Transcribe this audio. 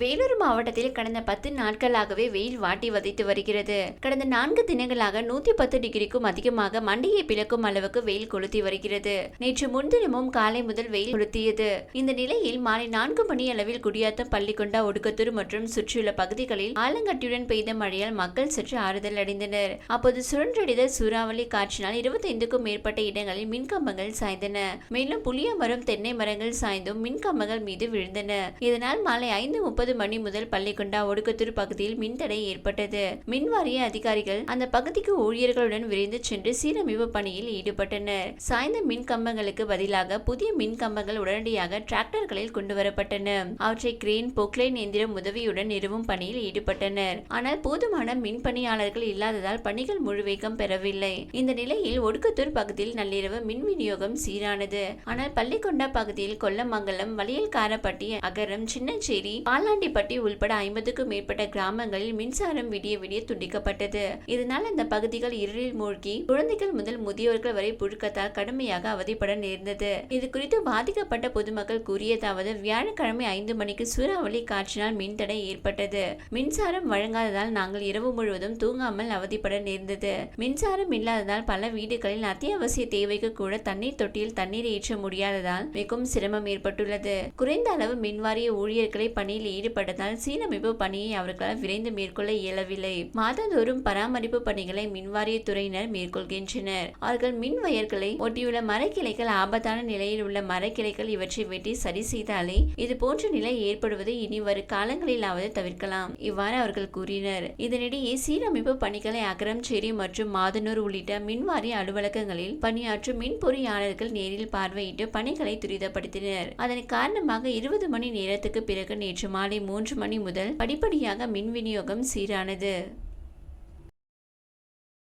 வேலூர் மாவட்டத்தில் கடந்த பத்து நாட்களாகவே வெயில் வாட்டி வதைத்து வருகிறது. கடந்த நான்கு தினங்களாக நூத்தி பத்து டிகிரிக்கும் அதிகமாக மண்டையை பிளக்கும் அளவுக்கு வெயில் கொளுத்தி வருகிறது. நேற்று முன்தினமும் காலை முதல் வெயில் கொளுத்தியது. இந்த நிலையில் மாலை நான்கு மணி அளவில் குடியாத்தம் பள்ளிக்கொண்டா ஒடுக்கத்தூர் மற்றும் சுற்றியுள்ள பகுதிகளில் ஆலங்கட்டியுடன் பெய்த மழையால் மக்கள் சற்று ஆறுதல் அடைந்தனர். அப்போது சுழன்றடித்த சூறாவளி காற்றினால் இருபத்தைந்துக்கும் மேற்பட்ட இடங்களில் மின்கம்பங்கள் சாய்ந்தன. மேலும் புளிய மரம் தென்னை மரங்கள் சாய்ந்தும் மின்கம்பங்கள் மீது விழுந்தன. இதனால் மாலை ஐந்து முப்பது முப்பது மணி முதல் பள்ளிக்கொண்டா ஒடுக்கத்தூர் பகுதியில் மின்தடை ஏற்பட்டது. மின் வாரிய அதிகாரிகள் அந்த பகுதிக்கு ஊழியர்களுடன் விரைந்து சென்று சீரமைப்பு பணியில் ஈடுபட்டனர். சாய்ந்த மின் கம்பங்களுக்கு பதிலாக புதிய மின் கம்பங்கள் உடனடியாக டிராக்டர்களில் கொண்டு வரப்பட்டன. அவற்றை கிரேன் பொக்லைன் எந்திரம் உதவியுடன் நிறுவும் பணியில் ஈடுபட்டனர். ஆனால் போதுமான மின் பணியாளர்கள் இல்லாததால் பணிகள் முழுவேகம் பெறவில்லை. இந்த நிலையில் ஒடுக்கத்தூர் பகுதியில் நள்ளிரவு மின் விநியோகம் சீரானது. ஆனால் பள்ளிக்கொண்டா பகுதியில் கொல்லமங்கலம் வலியல்காரப்பட்டி அகரம் சின்னச்சேரி பாலாண்டிப்பட்டி உள்பட ஐம்பதுக்கும் மேற்பட்ட கிராமங்களில் மின்சாரம் விடிய விடிய துண்டிக்கப்பட்டது. இதனால் அந்த பகுதிகள் இருளில் மூழ்கி குழந்தைகள் முதல் முதியோர்கள் வரை புழுக்கத்தால் கடுமையாக அவதிப்பட நேர்ந்தது. இது குறித்து பாதிக்கப்பட்ட பொதுமக்கள் கூறியதாவது வியாழக்கிழமை ஐந்து மணிக்கு சூறாவளி காற்றினால் மின்தடை ஏற்பட்டது. மின்சாரம் வழங்காததால் நாங்கள் இரவு முழுவதும் தூங்காமல் அவதிப்பட நேர்ந்தது. மின்சாரம் இல்லாததால் பல வீடுகளில் அத்தியாவசிய தேவைக்கு கூட தண்ணீர் தொட்டியில் தண்ணீர் ஏற்ற முடியாததால் மிகவும் சிரமம் ஏற்பட்டுள்ளது. குறைந்த அளவு மின்வாரிய ஊழியர்களை பணியில் ஈடுபட்டதால் சீரமைப்பு பணியை அவர்களால் விரைந்து மேற்கொள்ள இயலவில்லை. மாதந்தோறும் பராமரிப்பு பணிகளை மின்வாரிய துறையினர் மேற்கொள்கின்றனர். அவர்கள் மின் வயர்களை ஒட்டியுள்ள மரக்கிளைகள் ஆபத்தான நிலையில் உள்ள மரக்கிளைகள் இவற்றை வெட்டி சரி செய்தாலே இது போன்ற நிலை ஏற்படுவதை இனி வரும் காலங்களிலாவது தவிர்க்கலாம். இவ்வாறு அவர்கள் கூறினர். இதனிடையே சீரமைப்பு பணிகளை அகரம்சேரி மற்றும் மாதனூர் உள்ளிட்ட மின்வாரிய அலுவலகங்களில் பணியாற்றும் மின் பொறியாளர்கள் நேரில் பார்வையிட்டு பணிகளை துரிதப்படுத்தினர். அதன் காரணமாக இருபது மணி நேரத்துக்கு பிறகு நேற்று மாலை மாலை மூன்று மணி முதல் படிப்படியாக மின் விநியோகம் சீரானது.